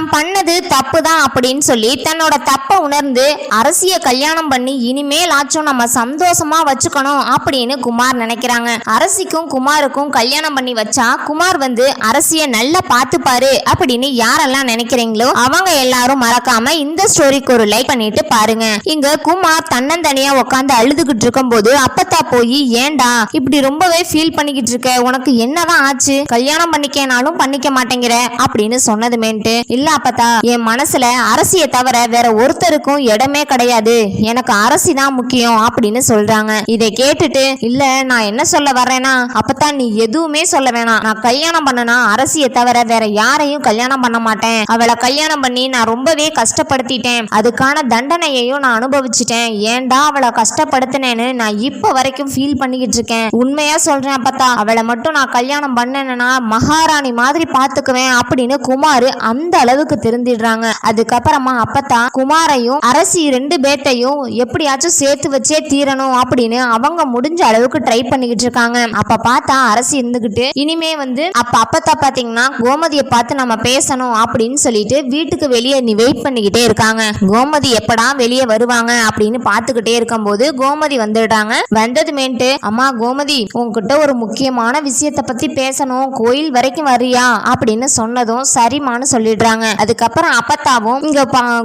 தாம் பண்ணது தப்பு தான் அப்படின்னு சொல்லி தன்னோட தப்பை உணர்ந்து அரசிய கல்யாணம் பண்ணி இனிமேல் ஆச்சும் நம்ம சந்தோஷமா வச்சுக்கணும் அப்படின்னு குமார் நினைக்கிறாங்க. அரசிக்கும் குமாருக்கும் கல்யாணம் பண்ணி வச்சா குமார் வந்து அரசிய நல்லா பார்த்துப்பாரு அப்படின்னு யாரெல்லாம் நினைக்கிறீங்களோ அவங்க எல்லாரும் மறக்காம இந்த ஸ்டோரிக்கு ஒரு லைக் பண்ணிட்டு பாருங்க. இங்க குமார் தன்னந்தனியா உட்காந்து அழுதுகிட்டு இருக்கும்போது அப்பத்தா போய் ஏண்டா இப்படி ரொம்பவே ஃபீல் பண்ணிக்கிட்டு இருக்க? உனக்கு என்னதான் ஆச்சு? கல்யாணம் பண்ணிக்கனாலும் பண்ணிக்க மாட்டேங்கிற? அப்படின்னு சொன்னதுமேன்ட்டு இல்ல அப்பத்தா. என் மனசுல அரசிய தவிர வேற ஒருத்தருக்கும் இடமே கிடையாது. எனக்கு அரசி தான் முக்கியம் அப்படின்னு சொல்றாங்க. இதை கேட்டுட்டு இல்ல நான் என்ன சொல்ல வர்றேன்னா அப்பத்தான் நீ எதுவுமே சொல்ல வேணாம். நான் கல்யாணம் பண்ணனா அரசிய தவிர வேற யாரையும் கல்யாணம் பண்ண மாட்டேன். அவளை கல்யாணம் பண்ணி நான் ரொம்பவே கஷ்டப்படுத்திட்டேன். அதுக்கான தண்டனையையும் நான் அனுபவிச்சிட்டேன். ஏன்டா அவளை கஷ்டப்படுத்தினேன்னு நான் இப்ப வரைக்கும் ஃபீல் பண்ணிக்கிட்டு இருக்கேன். உண்மையா சொல்றேன் அப்பத்தா. அவளை மட்டும் நான் கல்யாணம் பண்ணேன்னா மகாராணி மாதிரி பாத்துக்குவேன் அப்படின்னு குமார் அந்த அளவுக்கு திருந்திடுறாங்க. அதுக்கப்புறமா அப்பதான் குமாரையும் அரசி ரெண்டு பேர்த்தையும் எப்படியாச்சும் சேர்த்து வச்சே தீரணும் அப்படின்னு அவங்க முடிஞ்ச அளவுக்கு ட்ரை பண்ணிக்கிட்டு இருக்காங்க. அப்ப பார்த்தா அரசி இருந்துகிட்டு இனிமே வந்து அப்ப அப்பத்தா பாத்தீங்கன்னா கோமதியை பார்த்து நம்ம பேசணும் அப்படின்னு சொல்லிட்டு வீட்டுக்கு வெளியே நீ வெயிட் பண்ணிக்கிட்டே இருக்காங்க. கோமதி எப்படா வெளியே வருவாங்க அப்படின்னு பார்த்துக்கிட்டே இருக்கும்போது கோமதி வந்துடுறாங்க. வந்ததுமேன்ட்டு அம்மா கோமதி உங்ககிட்ட ஒரு முக்கியமான விஷயத்த பத்தி பேசணும். கோயில் வரைக்கும் வரியா அப்படின்னு சொன்னதும் சரிம்மான்னு சொல்லிடுறாங்க. அதுக்கப்புறம் அப்பத்தாவும் இங்க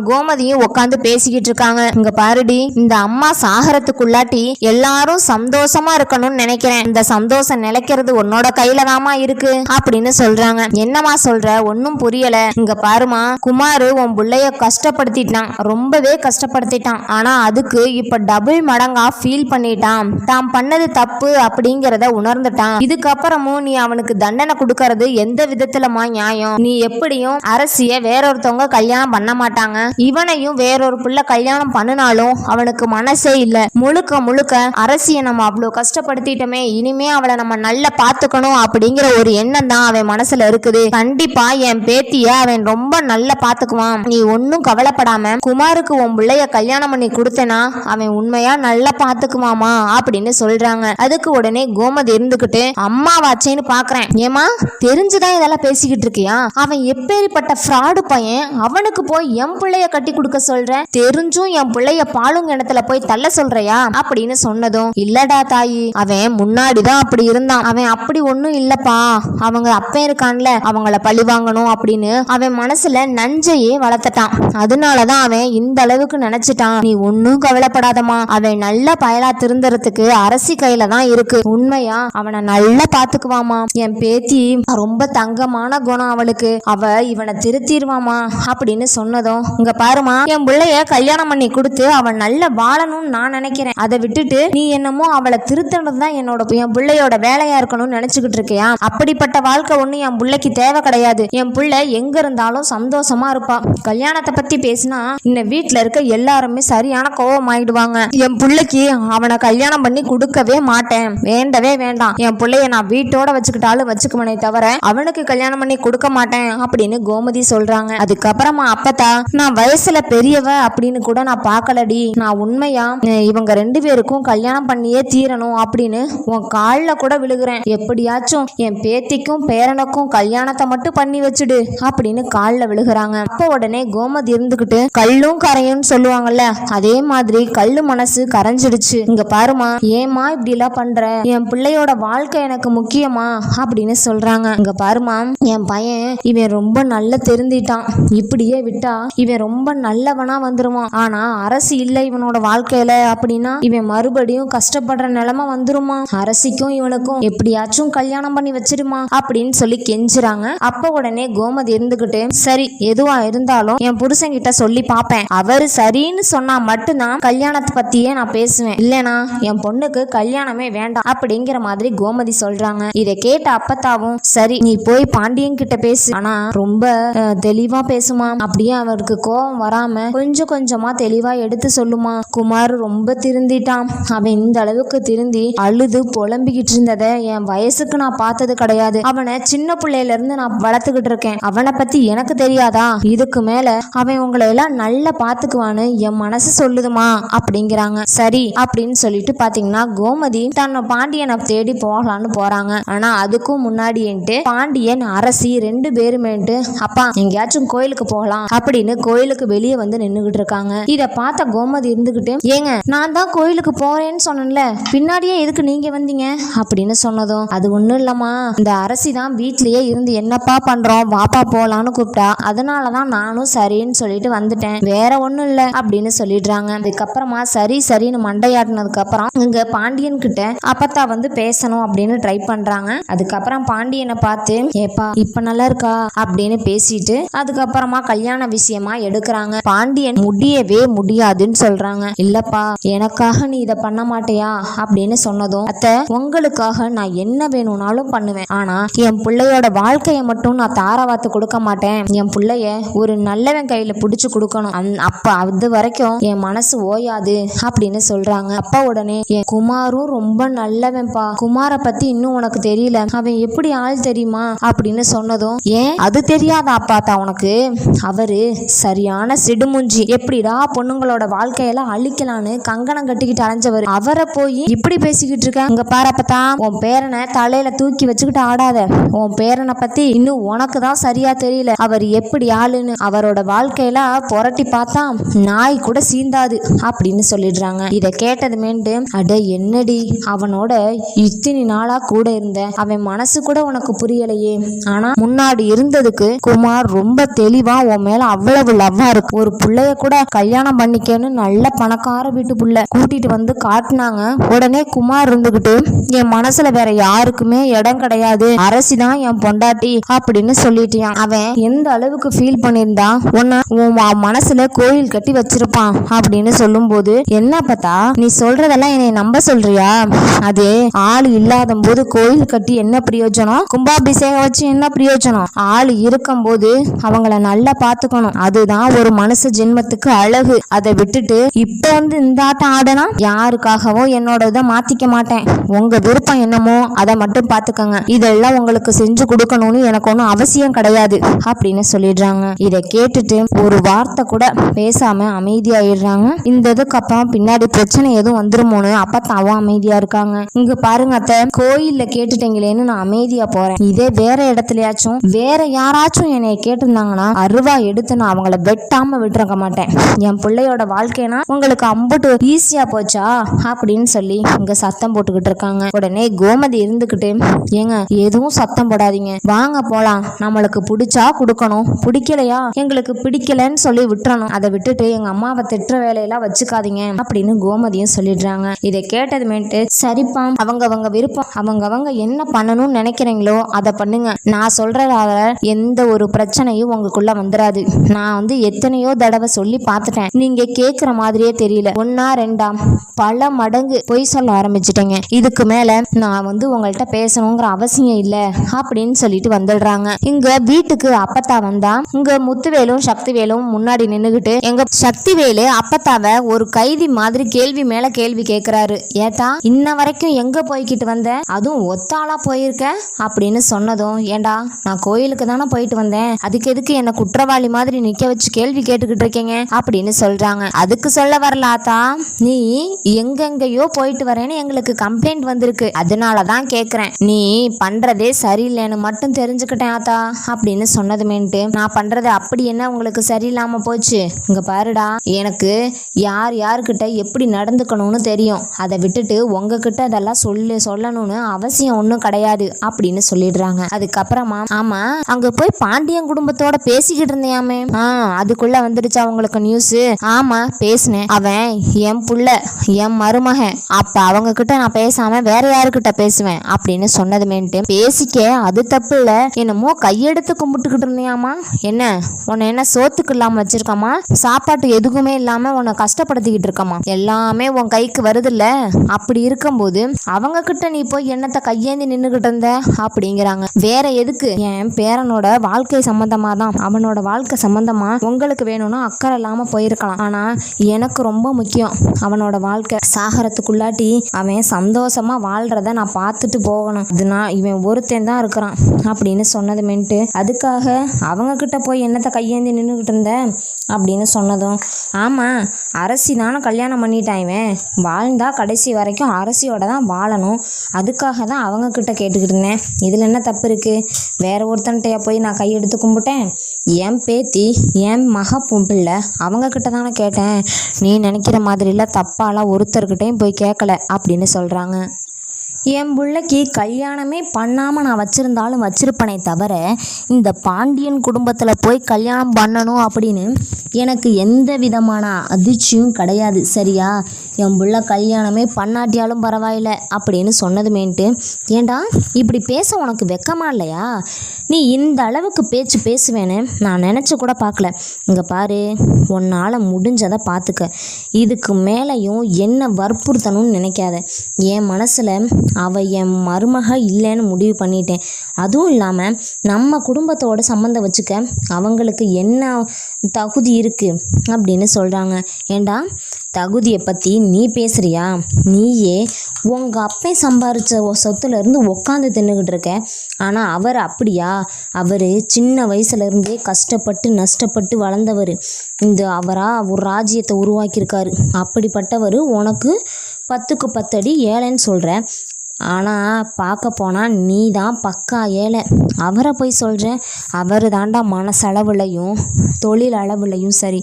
கோமதியும் உட்காந்து பேசிக்கிட்டு இருக்காங்க. இங்க பாருடி இந்த அம்மா சாகரத்துக்குள்ளாட்டி எல்லாரும் சந்தோஷமா இருக்கணும்னு நினைக்கிறேன். இந்த சந்தோஷம் நிலைக்கிறது உன்னோட கையில தாமா இருக்கு அப்படின்னு சொல்றாங்க. என்னம்மா சொல்ற? ஒன்னும் புரியல. இங்க பாருமா குமாரு உன் புள்ளைய கஷ்டப்படுத்திட்டான். ரொம்பவே கஷ்டப்படுத்திட்டான். ஆனா அதுக்கு இப்ப டபுள் மடங்கா ஃபீல் பண்ணிட்டான். தான் பண்ணது தப்பு அப்படிங்கறத உணர்ந்துட்டான். இதுக்கப்புறமும் நீ அவனுக்கு தண்டனை கொடுக்கறது எந்த விதத்துலமா நியாயம்? நீ எப்படியும் அரசிய வேறொருத்தவங்க கல்யாணம் பண்ண மாட்டாங்க. இவனையும் வேறொரு புள்ள கல்யாணம் பண்ணினாலும் அவனுக்கு மனசே இல்ல. முழுக்க முழுக்க அரசிய நம்ம அவ்வளோ கஷ்டப்படுத்திட்டோமே இனிமே அவளை நம்ம நல்லா பாத்துக்கணும் அப்படிங்கிற ஒரு எண்ணம் தான் அவன் மனசுல இருக்குது. கண்டிப்பா என் பேத்திய அவன் ரொம்ப நல்லா பாத்துக்குவான் நீ ஒன்னும் கவலைப்படாம குமாருக்கு உன் பிள்ளைய கல்யாணம் பண்ணி கொடுத்தனா அவன் உண்மையா நல்லா பாத்துக்குவாமா அப்படின்னு சொல்றாங்க. அதுக்கு உடனே கோமதி இருந்துகிட்டு அம்மாவாச்சேன்னு பாக்குறேன். ஏமா தெரிஞ்சுதான் இதெல்லாம் பேசிக்கிட்டு இருக்கியா? அவன் எப்பேற்பட்ட ஃப்ராடு பையன் அவனுக்கு போய் என் பிள்ளைய கட்டி கொடுக்க சொல்ற தெரிஞ்சும் என் பிள்ளைய பாலுங்க இடத்துல போய் தள்ள சொல்றியா? அப்படின்னு சொன்னதும் இல்லடா தாயி அவன் முன்னாடிதான் அப்படி இருந்தான். அவன் அப்படி ஒண்ணும் இல்லப்பா. அவங்க அப்பன் இருக்கான்ல அவங்கள பழி வாங்கணும் அப்படின்னு அவன் மனசுல நஞ்சையே வளர்த்துட்டான். அதனாலதான் அவன் இந்த அளவுக்கு நினைச்சிட்டான். நீ ஒன்னும் கவலைப்படாதமா அவன் நல்ல பயலா திருந்துறதுக்கு அரசி கையில தான் இருக்கு. உண்மையா? அவனை நல்லா பாத்துக்குவாமா என் பேத்தி ரொம்ப தங்கமான குணம் அவளுக்கு. அவ இவனை நிறுத்திடுவாமா அப்படின்னு சொன்னதும் இங்க பாருமா என் பிள்ளைய கல்யாணம் பண்ணி கொடுத்து அவன் நல்ல வாழணும்னு நான் நினைக்கிறேன். அதை விட்டுட்டு நீ என்னமோ அவளை திருத்தணும் தான் என்னோட என் பிள்ளையோட வேலையா இருக்கணும்னு நினைச்சுக்கிட்டு இருக்கியா? அப்படிப்பட்ட வாழ்க்கை ஒண்ணு என் பிள்ளைக்கு தேவை கிடையாது. என் பிள்ளை எங்க இருந்தாலும் சந்தோஷமா இருப்பா. கல்யாணத்தை பத்தி பேசினா இந்த வீட்டுல இருக்க எல்லாருமே சரியான கோவம் ஆயிடுவாங்க. என் பிள்ளைக்கு அவனை கல்யாணம் பண்ணி கொடுக்கவே மாட்டேன். வேண்டவே வேண்டாம். என் பிள்ளைய நான் வீட்டோட வச்சுக்கிட்டாலும் வச்சுக்குவனே தவிர அவனுக்கு கல்யாணம் பண்ணி கொடுக்க மாட்டேன் அப்படின்னு கோமதி சொல்றாங்க. அதுக்கப்புறமா அப்பதா நான் வயசுல பெரியவ அப்படின்னு கூட நான் பார்க்கலடி. நான் உண்மையா இவங்க ரெண்டு பேருக்கும் கல்யாணம் பண்ணியே தீரணும் அப்படின்னு உன் காலில் கூட விழுகிறேன். எப்படியாச்சும் என் பேத்திக்கும் பேரனுக்கும் கல்யாணத்தை மட்டும் பண்ணி வச்சுடு அப்படின்னு காலில் விழுகிறாங்க. அப்போ உடனே கோமதி இருந்துகிட்டு கல்லும் கரையும்னு சொல்லுவாங்கல்ல அதே மாதிரி கல்லு மனசு கரைஞ்சிடுச்சு. இங்க பாருமா ஏமா இப்படி எல்லாம் பண்ற? என் பிள்ளையோட வாழ்க்கை எனக்கு முக்கியமா? அப்படின்னு சொல்றாங்க. இங்க பாருமா என் பையன் இவன் ரொம்ப நல்ல தெரிந்திட்டான் இப்படியே விட்டா இவன் ரொம்ப நல்லவனா வந்துருவான். ஆனா அரசு இல்லை இவனோட வாழ்க்கையில அப்படின்னா இவன் மறுபடியும் கஷ்டப்படுற நிலைமை வந்துருமா? அரசிக்கும் இவனுக்கும் எப்படியாச்சும் கல்யாணம் பண்ணி வச்சிருமா? அப்படின்னு சொல்லி கெஞ்சுறாங்க. அப்ப உடனே கோமதி இருந்துகிட்டு சரி எதுவா இருந்தாலும் என் புருஷன்கிட்ட சொல்லி பார்ப்பேன் அவரு சரின்னு சொன்னா மட்டும்தான் கல்யாணத்தை பத்தியே நான் பேசுவேன். இல்லனா என் பொண்ணுக்கு கல்யாணமே வேண்டாம். அப்படிங்கிற மாதிரி கோமதி சொல்றாங்க. இதை கேட்ட அப்பத்தாவும் சரி நீ போய் பாண்டியன் கிட்ட பேசு. ஆனா ரொம்ப தெளிவா பேசுமா? அப்படியே அவருக்கு கோபம் வராம கொஞ்சம் கொஞ்சமா தெளிவா எடுத்து சொல்லுமா. குமார் ரொம்ப திருந்திட்டான். அவன் இந்த அளவுக்கு திருந்தி அழுது புலம்பிக்கிட்டு இருந்ததை என் வயசுக்கு நான் பார்த்தது கிடையாது. அவனை சின்ன பிள்ளையில இருந்து நான் வளர்த்துக்கிட்டு இருக்கேன். அவனை பத்தி எனக்கு தெரியாதா? இதுக்கு மேல அவன் உங்களை எல்லாம் நல்லா பாத்துக்குவான்னு என் மனசு சொல்லுதுமா? அப்படிங்கிறாங்க. சரி அப்படின்னு சொல்லிட்டு பாத்தீங்கன்னா கோமதி தன்னை பாண்டியனை தேடி போகலான்னு போறாங்க. ஆனா அதுக்கும் முன்னாடின்ட்டு பாண்டியன் அரசி ரெண்டு பேருமேன்ட்டு அப்பா எங்கேயாச்சும் கோயிலுக்கு போகலாம் அப்படின்னு கோயிலுக்கு வெளியே வந்து நின்றுகிட்டு இருக்காங்க. இதை பார்த்த கோமதி இருந்துகிட்டு ஏங்க நான் தான் கோயிலுக்கு போறேன்னு சொன்னேன்ல பின்னாடியே எதுக்கு நீங்க வந்தீங்க? அப்படின்னு சொன்னதும் அது ஒண்ணும் இல்லம்மா இந்த அரசி தான் வீட்லயே இருந்து என்னப்பா பண்றோம் வாப்பா போலான்னு கூப்பிட்டா அதனால தான் நானும் சரின்னு சொல்லிட்டு வந்துட்டேன் வேற ஒண்ணும் இல்ல அப்படின்னு சொல்லிடுறாங்க. அதுக்கப்புறமா சரி சரின்னு மண்டையாட்டினதுக்கு அப்புறம் இங்க பாண்டியன் கிட்ட அப்பத்தா வந்து பேசணும் அப்படின்னு ட்ரை பண்றாங்க. அதுக்கப்புறம் பாண்டியனை பார்த்து ஏப்பா இப்ப நல்லா இருக்கா? அப்படின்னு பேசிட்டு அதுக்கப்புறமா கல்யாண விஷயமா எடுக்கிறாங்க. பாண்டியன் முடியவே முடியாதுன்னு சொல்றாங்க. இல்லப்பா எனக்காக நீ இதை பண்ண மாட்டியா? அப்படின்னு சொன்னதும் அத்தை உங்களுக்காக நான் என்ன வேணும்னாலும் பண்ணுவேன். ஆனா என் பிள்ளையோட வாழ்க்கையை மட்டும் நான் தாரவாத்து கொடுக்க மாட்டேன். என் பிள்ளைய ஒரு நல்லவன் கையில பிடிச்சு கொடுக்கணும். அந்- அப்ப அது வரைக்கும் என் மனசு ஓயாது அப்படின்னு சொல்றாங்க. அப்பா உடனே என் குமாரும் ரொம்ப நல்லவன்பா குமார பத்தி இன்னும் உனக்கு தெரியல. அவன் எப்படி ஆள் தெரியுமா? அப்படின்னு சொன்னதும் ஏன்? அது தெரியாதா பார்த்தா உனக்கு? அவரு சரியான சிடுமுஞ்சி. எப்படிடா பொண்ணுங்களோட வாழ்க்கையெல்லாம் அழிக்கலான்னு கங்கணம் கட்டிக்கிட்டு அலைஞ்சவர். அவரை போய் இப்படி பேசிக்கிட்டு இருக்க? உங்க பாரு உன் பேரனை தலையில தூக்கி வச்சுக்கிட்டு ஆடாத. உன் பேரனை பத்தி இன்னும் உனக்கு தான் சரியா தெரியல. அவர் எப்படி ஆளுன்னு அவரோட வாழ்க்கையில புரட்டி பார்த்தா நாய் கூட சீந்தாது அப்படின்னு சொல்லிடுறாங்க. இதை கேட்டதுமேண்டு அட என்னடி அவனோட இத்தினி நாளா கூட இருந்த. அவன் மனசு கூட உனக்கு புரியலையே. ஆனா முன்னாடி இருந்ததுக்கு குமார் ரொம்ப தெளிவா உன் மேல அவ்வளவு லவ்வா இருக்கு. ஒரு பிள்ளைய கூட கல்யாணம் பண்ணிக்கன்னு நல்ல பணக்கார வீட்டு புள்ள கூட்டிட்டு வந்து காட்டினாங்க. உடனே குமார் இருந்துகிட்டு என் மனசுல வேற யாருக்குமே இடம் கிடையாது. அரசி தான் என் பொண்டாட்டி அப்படின்னு சொல்லிட்டியான். அவன் எந்த அளவுக்கு ஃபீல் பண்ணியிருந்தா உன்னை உன் மனசுல கோயில் கட்டி வச்சிருப்பான் அப்படின்னு சொல்லும்போது என்ன பார்த்தா நீ சொல்றதெல்லாம் என்னை நம்ப சொல்றியா? அது ஆள் இல்லாத போது கோயில் கட்டி என்ன பிரயோஜனம்? கும்பாபிஷேகம் வச்சு என்ன பிரயோஜனம்? ஆள் இருக்கும் போது அவங்கள நல்லா பாத்துக்கணும் அதுதான் ஒரு மனுஷ ஜென்மத்துக்கு அழகு. அதை விட்டுட்டு இப்ப வந்து இந்த ஆட்டம் ஆடனா யாருக்காகவோ என்னோட இதை மாத்திக்க மாட்டேன். உங்க விருப்பம் என்னமோ அதை மட்டும் பாத்துக்கங்க இதெல்லாம் உங்களுக்கு செஞ்சு கொடுக்கணும்னு எனக்கு ஒன்றும் அவசியம் கிடையாது அப்படின்னு சொல்லிடுறாங்க. இதை கேட்டுட்டு ஒரு வார்த்தை கூட பேசாம அமைதியாயிடுறாங்க. இந்த இதுக்கப்புறம் பின்னாடி பிரச்சனை எதுவும் வந்துருமோன்னு அப்பத்தாவும் அமைதியா இருக்காங்க. இங்க பாருங்க அத்தை கோயில்ல கேட்டுட்டீங்களேன்னு நான் அமைதியா போறேன். இதே வேற இடத்துலயாச்சும் வேற யாராச்சும் என்னை கேட்டிருந்தாங்கன்னா அருவா எடுத்து நான் அவங்கள வெட்டாம விட்டுருக்க மாட்டேன். என் பிள்ளையோட வாழ்க்கைனா உங்களுக்கு அம்புட்டு ஈஸியா போச்சா? அப்படின்னு சொல்லி இங்க சத்தம் போட்டுக்கிட்டு இருக்காங்க. உடனே கோமதி இருந்துகிட்டு ஏங்க எதுவும் சத்தம் போடாதீங்க. வாங்க போலாம். நம்மளுக்கு பிடிச்சா கொடுக்கணும். பிடிக்கலையா? எங்களுக்கு பிடிக்கலன்னு சொல்லி விட்டுறணும். அதை விட்டுட்டு எங்க அம்மாவை திட்டுற வேலையெல்லாம் வச்சுக்காதீங்க. அப்படின்னு கோமதியும் சொல்லிடுறாங்க. இதை கேட்டதுமேட்டு சரிப்பா. அவங்க அவங்க விருப்பம். அவங்க அவங்க என்ன பண்ணணும்னு நினைக்கிறீங்களோ அதை பண்ணுங்க. நான் சொல்றதால எந்த ஒரு பிரச்சனை பிரச்சனையும் உங்களுக்குள்ள வந்துடாது நான் வந்து எத்தனையோ தடவை சொல்லி பார்த்துட்டேன். நீங்க கேட்குற மாதிரியே தெரியல. ஒன்னா ரெண்டாம் பல மடங்கு பொய் சொல்ல ஆரம்பிச்சிட்டேங்க. இதுக்கு மேல நான் வந்து உங்கள்கிட்ட பேசணுங்கிற அவசியம் இல்லை அப்படின்னு சொல்லிட்டு வந்துடுறாங்க. இங்க வீட்டுக்கு அப்பத்தா வந்தா இங்க முத்துவேலும் சக்திவேலும் முன்னாடி நின்னுகிட்டு எங்க சக்திவேலு அப்பத்தாவை ஒரு கைதி மாதிரி கேள்வி மேல கேள்வி கேட்குறாரு ஏத்தா இன்ன வரைக்கும் எங்க போய்கிட்டு வந்த? அதுவும் ஒத்தாளா போயிருக்க? அப்படின்னு சொன்னதும் ஏண்டா நான் கோயிலுக்கு தானே போயிட்டு வந்தேன். அதுக்கு எதுக்கு என்ன குற்றவாளி மாதிரி நிக்க வச்சு கேள்வி கேட்டுக்கிட்டு இருக்கீங்க அப்படின்னு சொல்றாங்க. அதுக்கு சொல்ல வரல ஆத்தா நீ எங்கெங்கயோ போயிட்டு வரேன்னு எங்களுக்கு கம்ப்ளைண்ட் வந்திருக்கு. அதனால தான் கேக்குறேன். நீ பண்றதே சரியில்லைன்னு மட்டும் தெரிஞ்சுக்கிட்டேன் ஆத்தா அப்படின்னு சொன்னதுமேன்ட்டு. நான் பண்றது அப்படி என்ன உங்களுக்கு சரியில்லாம போச்சு? இங்க பாருடா எனக்கு யார் யாருக்கிட்ட எப்படி நடந்துக்கணும்னு தெரியும். அதை விட்டுட்டு உங்ககிட்ட அதெல்லாம் சொல்லு சொல்லணும்னு அவசியம் ஒன்றும் கிடையாது அப்படின்னு சொல்லிடுறாங்க. அதுக்கப்புறமா ஆமா அங்க போய் பாண்டியன் குடும்பத்தோட பேசிக்கிட்டு இருந்தியாமே. ஆ அதுக்குள்ள வந்துடுச்சா உங்களுக்கு நியூஸ் ஆமா பேசினேன். அவன் என் புள்ள என் மருமகன். அப்ப அவங்க கிட்ட நான் பேசாம வேற யாருக்கிட்ட பேசுவேன் அப்படின்னு சொன்னதுமேன்ட்டு பேசிக்க அது தப்பு இல்ல. என்னமோ கையெடுத்து கும்பிட்டுக்கிட்டு இருந்தியாமா. என்ன உன்னை என்ன சோத்துக்கு இல்லாம வச்சிருக்காமா? சாப்பாட்டு எதுக்குமே இல்லாம உன்னை கஷ்டப்படுத்திக்கிட்டு இருக்கமா? எல்லாமே உன் கைக்கு வருதுல்ல. அப்படி இருக்கும்போது அவங்க கிட்ட நீ போய் என்னத்த கையேந்தி நின்னுகிட்டு இருந்த? அப்படிங்கிறாங்க. வேற எதுக்கு? என் பேரனோட வாழ்க்கை சம்மந்தமாக தான் அவனோட வாழ்க்கை சம்மந்தமாக உங்களுக்கு வேணும்னா அக்கறை இல்லாமல் போயிருக்கலாம். ஆனால் எனக்கு ரொம்ப முக்கியம் அவனோட வாழ்க்கை. சாகரத்துக்குள்ளாட்டி அவன் சந்தோஷமாக வாழ்கிறத நான் பார்த்துட்டு போகணும். இது நான் இவன் ஒருத்தன் தான் இருக்கிறான் அப்படின்னு சொன்னதுமேன்ட்டு அதுக்காக அவங்க கிட்ட போய் என்னத்த கையேந்தி நின்றுக்கிட்டு இருந்த அப்படின்னு சொன்னதும் ஆமாம் அரசி நானும் கல்யாணம் பண்ணிட்டான் இவன். வாழ்ந்தா கடைசி வரைக்கும் அரசியோட தான் வாழணும். அதுக்காக தான் அவங்க கிட்ட கேட்டுக்கிட்டு இருந்தேன். இதில் என்ன தப்பு இருக்குது வேற ஒருத்தன்ட்டையா போய் நான் கையெடுத்து கும்பிட்டேன். என் பேத்தி? என் மக பிள்ளை அவங்க கிட்ட தானே கேட்டேன். நீ நினைக்கிற மாதிரிலாம் தப்பாலாம் ஒருத்தர்கிட்டையும் போய் கேட்கல அப்படின்னு சொல்கிறாங்க என் பிள்ளைக்கு கல்யாணமே பண்ணாமல் நான் வச்சுருந்தாலும் வச்சிருப்பனே தவிர இந்த பாண்டியன் குடும்பத்தில் போய் கல்யாணம் பண்ணணும் அப்படின்னு எனக்கு எந்த விதமான அதிர்ச்சியும் கிடையாது. சரியா? என் பிள்ளை கல்யாணமே பண்ணாட்டியாலும் பரவாயில்ல அப்படின்னு சொன்னதுமேன்ட்டு ஏண்டா இப்படி பேச உனக்கு வெக்கமா இல்லையா? நீ இந்த அளவுக்கு பேச்சு பேசுவேன்னு நான் நினச்சி கூட பார்க்கல. இங்கே பாரு உன்னால் முடிஞ்சதை பார்த்துக்க இதுக்கு மேலேயும் என்ன வற்புறுத்தணும்னு நினைக்காத. என் மனசில் அவள் என் மருமக இல்லைன்னு முடிவு பண்ணிட்டேன். அதுவும் இல்லாமல் நம்ம குடும்பத்தோட சம்மந்தம் வச்சுக்க அவங்களுக்கு என்ன தகுதி இருக்குது அப்படின்னு சொல்கிறாங்க ஏண்டா? தகுதியை பற்றி நீ பேசுகிறியா நீயே உங்கள் அப்பே சம்பாரித்த சொத்துலேருந்து உட்காந்து தின்னுக்கிட்டு இருக்க. ஆனால் அவர் அப்படியா? அவர் சின்ன வயசுலேருந்தே கஷ்டப்பட்டு நஷ்டப்பட்டு வளர்ந்தவர். இந்த அவராக ஒரு ராஜ்யத்தை உருவாக்கியிருக்காரு. அப்படிப்பட்டவர் உனக்கு பத்துக்கு பத்தடி ஏழைன்னு சொல்கிற ஆனால் பார்க்க போனால் நீ தான் பக்கா ஏழை. அவரை போய் சொல்கிற அவர் தாண்டா மனசளவுலையும் தொழில் அளவுலையும் சரி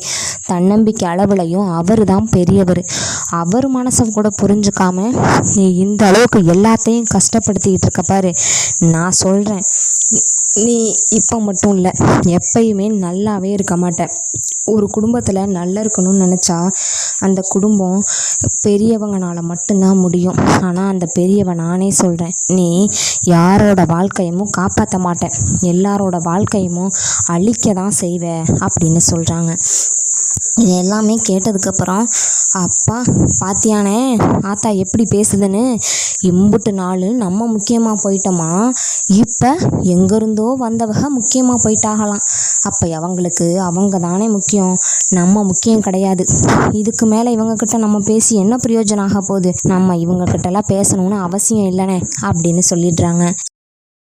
தன்னம்பிக்கை அளவுலையும் அவர் தான் பெரியவர். அவர் மனசை கூட புரிஞ்சுக்காம நீ இந்த அளவுக்கு எல்லாத்தையும் கஷ்டப்படுத்திக்கிட்டு இருக்க பாரு. நான் சொல்கிறேன் நீ இப்போ மட்டும் இல்லை எப்பயுமே நல்லாவே இருக்க மாட்டேன் ஒரு குடும்பத்தில் நல்லா இருக்கணும்னு நினச்சா அந்த குடும்பம் பெரியவங்கனால் மட்டும்தான் முடியும். ஆனால் அந்த பெரியவன் நானே சொல்கிறேன் நீ யாரோட வாழ்க்கையமும் காப்பாற்ற மாட்டேன் எல்லாரோட வாழ்க்கையமும் அழிக்க தான் செய்வ அப்படின்னு சொல்கிறாங்க இது எல்லாமே கேட்டதுக்கப்புறம் அப்பா பாத்தியானே ஆத்தா எப்படி பேசுதுன்னு இம்புட்டு நாள் நம்ம முக்கியமாக போயிட்டோமா? இப்போ எங்கேருந்தோ வந்தவங்க முக்கியமாக போயிட்டாகலாம். அப்போ அவங்களுக்கு அவங்க தானே முக்கியம். நம்ம முக்கியம் கிடையாது. இதுக்கு மேலே இவங்கக்கிட்ட நம்ம பேசி என்ன பிரயோஜனம் ஆக போகுது? நம்ம இவங்கக்கிட்டலாம் பேசணும்னு அவசியம் இல்லைனே அப்படின்னு சொல்லிடுறாங்க.